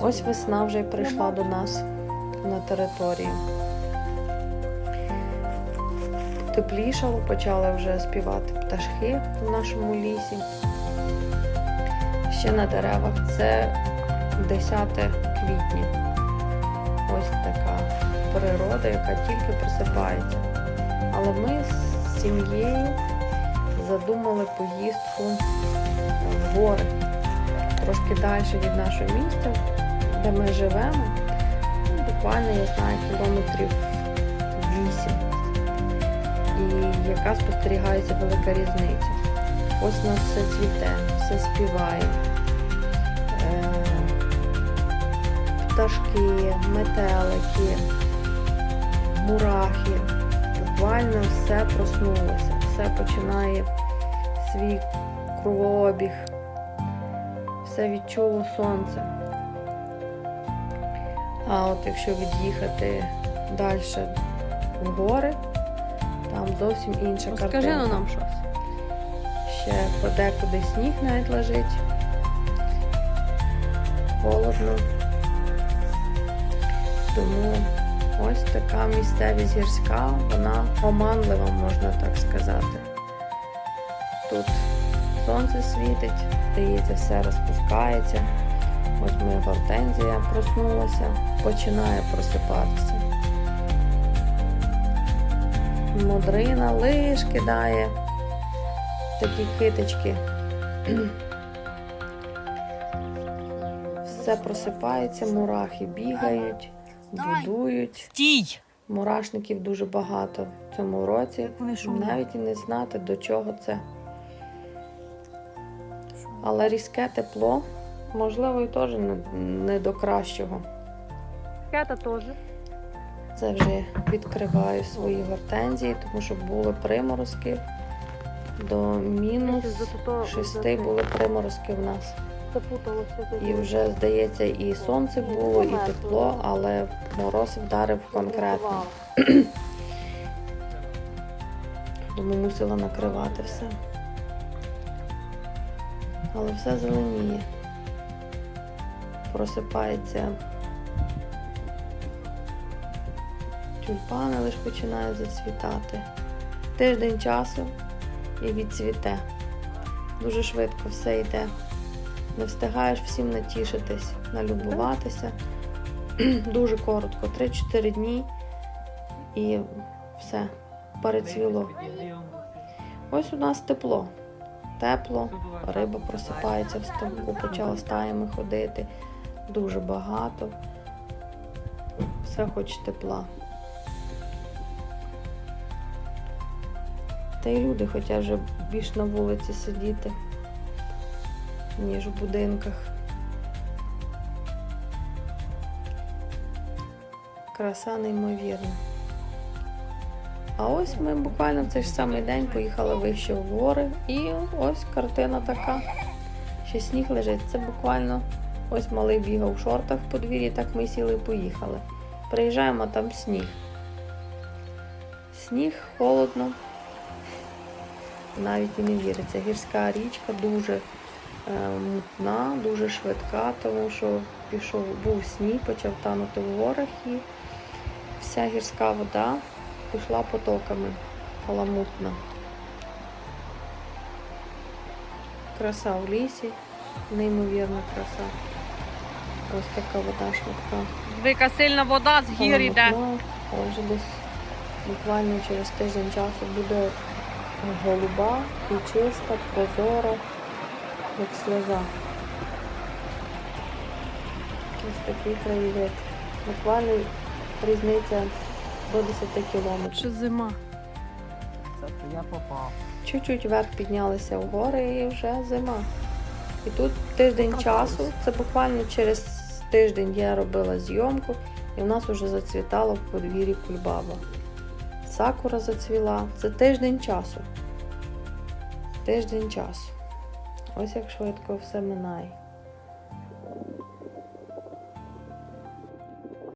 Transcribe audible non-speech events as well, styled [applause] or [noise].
Ось весна вже прийшла до нас на територію. Теплішало, почали вже співати пташки в нашому лісі. Ще на деревах це 10 квітня. Ось така природа, яка тільки просипається. Але ми з сім'єю задумали поїздку в гори, трошки далі від нашого міста, де ми живемо. Ну, буквально, я знаю, кілометрів 8. І яка спостерігається велика різниця. Ось у нас все цвіте, все співає. Е, Пташки, метелики, мурахи. Буквально все проснулося, все починає свій кровообіг, все відчуло сонце. А от якщо від'їхати далі в гори, там зовсім інша Розкажи картина. ну нам щось. Ще подекуди сніг навіть лежить. Холодно. Тому ось така місцевість гірська, вона оманлива, можна так сказати. Тут сонце світить, здається, все розпускається. Ось моя гортензія проснулася, починає просипатися. Модрина лиш кидає такі китички. Все просипається, мурахи бігають, будують. Стій! Мурашників дуже багато в цьому році. Навіть і не знати, до чого це. Але різке тепло, можливо, і теж не, не до кращого. Кета теж. Це вже відкриваю свої гортензії, тому що були приморозки. До мінус шести були приморозки в нас. І вже, здається, і сонце було, і тепло, але мороз вдарив конкретно. Тому [clears throat] мусила накривати все. Але все зеленіє. Просипається. Тюльпани лише починають зацвітати. Тиждень часу і відцвіте. Дуже швидко все йде. Не встигаєш всім натішитись, налюбуватися. [clears throat] Дуже коротко, 3-4 дні і все, перецвіло. Ось у нас тепло. Тепло, риба просипається в ставку, почала стаями ходити. Дуже багато. Все хоч тепла. Та й люди хочуть вже більш на вулиці сидіти, ніж в будинках. Краса неймовірна. А ось ми буквально в цей ж самий день поїхали вище в гори, і ось картина така. Ще сніг лежить. Це буквально ось малий бігав в шортах в подвір'ї, так ми сіли і поїхали. Приїжджаємо, там сніг. Сніг, холодно. Навіть і не віриться. Гірська річка дуже е, мутна, дуже швидка, тому що пішов, був сніг, почав танути в горах і вся гірська вода пішла потоками. Каламутна. Краса в лісі, неймовірна краса. Ось така вода швидка. Дика сильна вода з гір йде. Каламутна, десь буквально через тиждень часу буде голуба і чиста, прозора, як сльоза. Ось такий краєвид. Буквально різниця до 10 кілометрів. Що зима. Це я попав. Чуть-чуть вверх піднялися в гори і вже зима. І тут тиждень часу, це буквально через тиждень я робила зйомку, і в нас вже зацвітала в подвір'ї кульбаба. Сакура зацвіла. Це тиждень часу. Тиждень часу. Ось як швидко все минає.